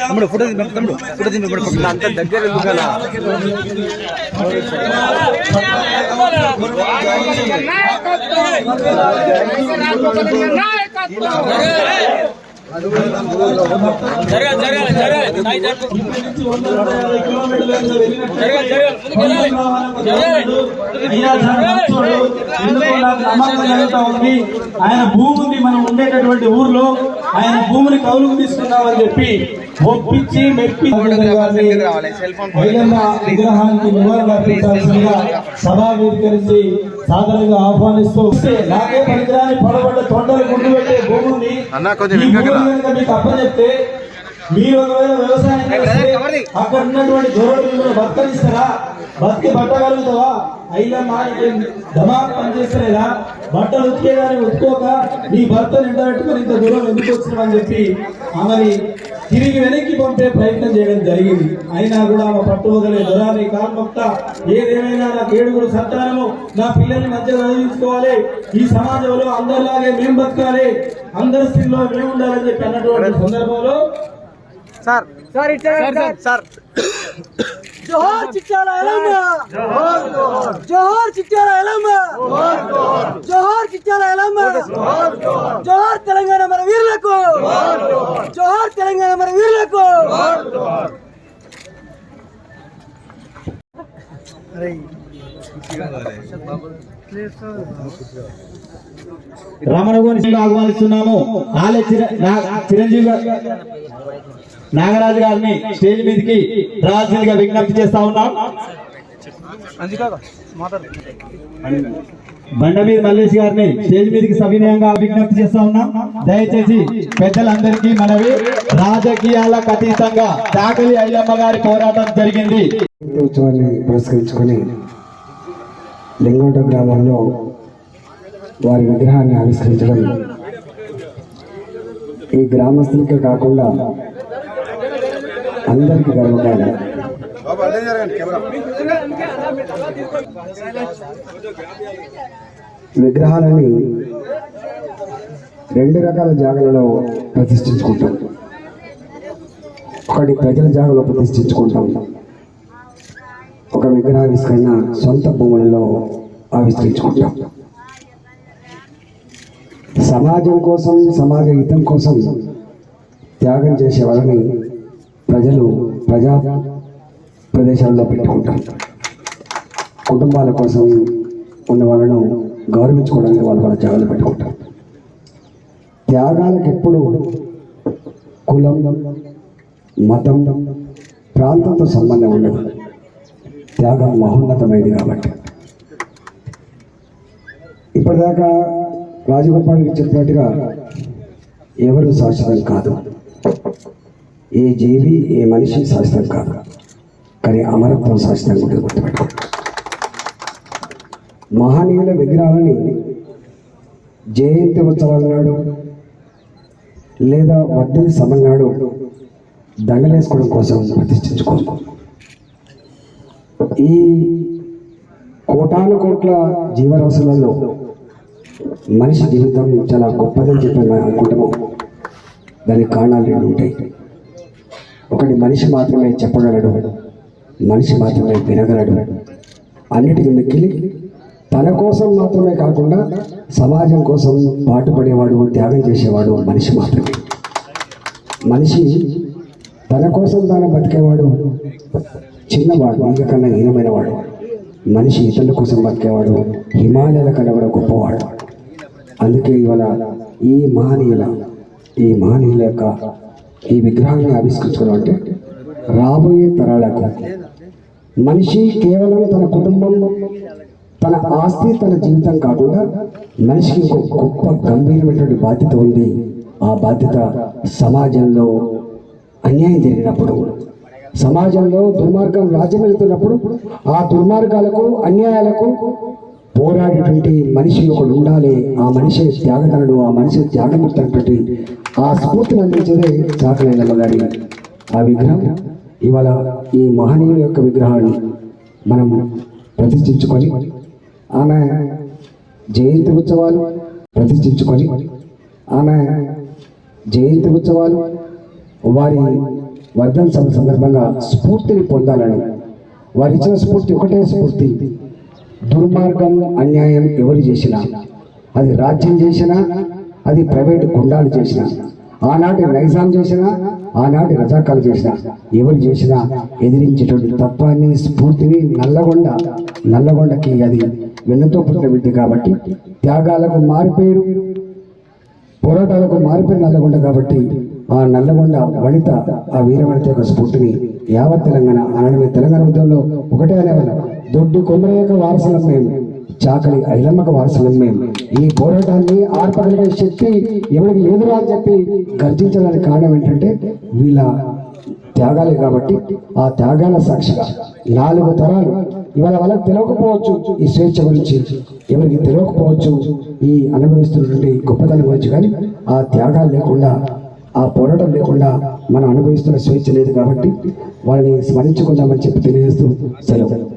తమ్ముడు ఫోటో తమ్ముడు ఫోటో పక్కన. అంత దగ్గర ఎందుకలా ఉంది ఆయన భూమి ఉంది మనం ఉండేటటువంటి ఊర్లో ఆయన భూమిని కౌలుకు తీసుకున్నామని చెప్పి ఒప్పించి మెప్పి విగ్రహానికి నివాళులు అర్పించాల్సిందిగా సభా వేదిక నుంచి సాధారణంగా ఆహ్వానిస్తూ వస్తే నాకే పరికరాన్ని పడబడ్డ తొండలు గుండు పెట్టే భూముల్ని మీకు అప్పచెప్తే మీరు ఒకవేళ వ్యవసాయం అక్కడ ఉన్నటువంటి మిమ్మల్ని బతకనిస్తారా? బతికి పట్టగలుగుతావా అయినా దమాక్ పనిచేస్తలేదా? బట్టలు ఉతికేదాన్ని ఉతుకోక నీ భర్తను ఎండ పెట్టుకొని ఇంత దూరం ఎందుకు వచ్చినామని చెప్పి ఆమెని తిరిగి వెనక్కి పంపే ప్రయత్నం చేయడం జరిగింది. అయినా కూడా ఆమె పట్టుకోగలే దొరాని కాల్మొక్త ఏదేమైనా నాకు ఏడుగురు సంతానము నా పిల్లల్ని మంచిగా చదివించుకోవాలి ఈ సమాజంలో అందరిలాగే మేము బతకాలి. అందరి స్థితిలో మేము ఉండాలని చెప్పి అన్నటువంటి సందర్భంలో సార్. సార్ సార్ జోహార్ చిట్యాల ఎలమ్మ జోహార్ చిట్యాల ఎలమ్మ జోహార్ చిట్యాల ఎలమ్మ జోహార్ తెలంగాణ మన వీరులకు? జోహార్ తెలంగాణ మన వీరులకు? రమణగోని ఆహ్వానిస్తున్నాము. ఆలయ నా- చిరంజీవి గారు- నాగరాజు గారిని స్టేజ్ మీదకి రావాల్సిందిగా విజ్ఞప్తి చేస్తా ఉన్నాం. బండమీర్ మల్లేష్ గారిని స్టేజ్ మీదకి సవినయంగా విజ్ఞప్తి చేస్తా ఉన్నాం. దయచేసి పెద్దలందరికీ మనవి. రాజకీయాలకు అతీతంగా తాకలి ఐలమ్మ గారి పోరాటం జరిగింది. ఉత్సవాన్ని పురస్కరించుకొని లింగోట గ్రామంలో వారి విగ్రహాన్ని ఆవిష్కరించడం. ఈ గ్రామస్తులకే కాకుండా అందరికీ గర్వకాలం విగ్రహాలని రెండు రకాల జాగాలలో ప్రతిష్ఠించుకుంటాం. ఒకటి ప్రజల జాగాలో ప్రతిష్ఠించుకుంటాం. ఒక విగ్రహావిష్కరణ సొంత భూములలో ఆవిష్కరించుకుంటాం. సమాజం కోసం సమాజ హితం కోసం త్యాగం చేసే వాళ్ళని ప్రజలు ప్రజా ప్రదేశాల్లో పెట్టుకుంటారు. కుటుంబాల కోసం ఉన్న వాళ్ళను గౌరవించుకోవడానికి వాళ్ళు వాళ్ళ జాగాలు పెట్టుకుంటారు. త్యాగాలకు ఎప్పుడు కులం మతం ప్రాంతంతో సంబంధం ఉండదు. త్యాగం మహోన్నతమైంది కాబట్టి. ఇప్పటిదాకా రాజగోపాల్ చెప్పినట్టుగా ఎవరు శాశ్వతం కాదు. ఏ జీవి ఏ మనిషి శాశ్వతం కాదు. కానీ అమరత్వం శాశ్వతంగా ఉంటుంది గుర్తుపెట్టుకోండి మహనీయుల విగ్రహాలని జయంతి ఉత్సవాల నాడు లేదా వర్ధని సభ నాడు దండలేసుకోవడం కోసం ప్రతిష్ఠించుకోము ఈ కోటాను కోట్ల జీవరాశులలో మనిషి జీవితం చాలా గొప్పదని చెప్పి మనం అనుకుంటాము దానికి కారణాలు రెండు ఉంటాయి. ఒకటి మనిషి మాత్రమే చెప్పగలడు. మనిషి మాత్రమే వినగలడు. అన్నిటికీ మిక్కిలి తన కోసం మాత్రమే కాకుండా సమాజం కోసం పాటుపడేవాడు త్యాగం చేసేవాడు మనిషి మాత్రమే. మనిషి తన కోసం తాను బతికేవాడు చిన్నవాడు అంతకన్నా హీనమైనవాడు. హీనమైన వాడు మనిషి ఇతరుల కోసం బతికేవాడు హిమాలయాల కన్నా కూడా గొప్పవాడు. అందుకే ఇవాళ ఈ మహనీయుల ఈ మహనీయుల యొక్క ఈ విగ్రహాన్ని ఆవిష్కరించడం అంటే రాబోయే తరాలకు మనిషి కేవలం తన కుటుంబం తన ఆస్తి తన జీవితం కాకుండా మనిషికి ఇంకో గొప్ప గంభీరమైనటువంటి బాధ్యత ఉంది. ఆ బాధ్యత సమాజంలో అన్యాయం జరిగినప్పుడు సమాజంలో దుర్మార్గం రాజ్యం వెళ్తున్నప్పుడు ఆ దుర్మార్గాలకు అన్యాయాలకు పోరాడేటువంటి మనిషి ఒకడు ఉండాలి. ఆ మనిషి త్యాగతనుడు ఆ మనిషి త్యాగమూర్తి అనేటువంటి ఆ స్ఫూర్తిని అందించేదే చాకలేనమ్మ గారి ఆ విగ్రహం. ఇవాళ ఈ మహనీయుల యొక్క విగ్రహాన్ని మనం ప్రతిష్ఠించుకొని ఆమె జయంతి ఉత్సవాలు ప్రతిష్ఠించుకొని ఆమె జయంతి ఉత్సవాలు వారి వర్ధన్ సభ సందర్భంగా స్ఫూర్తిని పొందాలని. వారు ఇచ్చిన స్ఫూర్తి ఒకటే స్ఫూర్తి. దుర్మార్గం అన్యాయం ఎవరు చేసినా అది రాజ్యం చేసినా అది ప్రైవేట్ గుండాలు చేసినా ఆనాటి నైజాం చేసినా ఆనాటి రజాకాలు చేసినా ఎవరు చేసినా ఎదిరించేటువంటి తత్వాన్ని స్ఫూర్తిని నల్లగొండ నల్లగొండకి అది వెన్నతో పుట్టిన బిడ్డ కాబట్టి త్యాగాలకు మారిపోయారు పోరాటాలకు మారిపోయిన నల్లగొండ కాబట్టి ఆ నల్లగొండ వనిత ఆ వీరవనిత యొక్క స్ఫూర్తిని యావత్ తెలంగాణ అనడమే తెలంగాణ ఉద్యమంలో ఒకటే అనేవాళ్ళం దొడ్డి కొమ్మరేక వారసులం మేము చాకలి ఐలమ్మక వారసులం మేము ఈ పోరాటాన్ని ఆర్పగలిగే శక్తి ఎవరికి లేదురా అని చెప్పి గర్జించడానికి కారణం ఏంటంటే వీళ్ళ త్యాగాలే కాబట్టి ఆ త్యాగాల సాక్షిగా నాలుగు తరాలు. ఇవాళ వాళ్ళకి తెలియకపోవచ్చు ఈ స్వేచ్ఛ గురించి. ఎవరికి తెలియకపోవచ్చు ఈ అనుభవిస్తున్నటువంటి గొప్పతనం గురించి కానీ ఆ త్యాగాలు లేకుండా ఆ పోరాటం లేకుండా మనం అనుభవిస్తున్న స్వేచ్ఛ లేదు కాబట్టి వాళ్ళని స్మరించుకుందామని చెప్పి తెలియజేస్తూ సెలవు.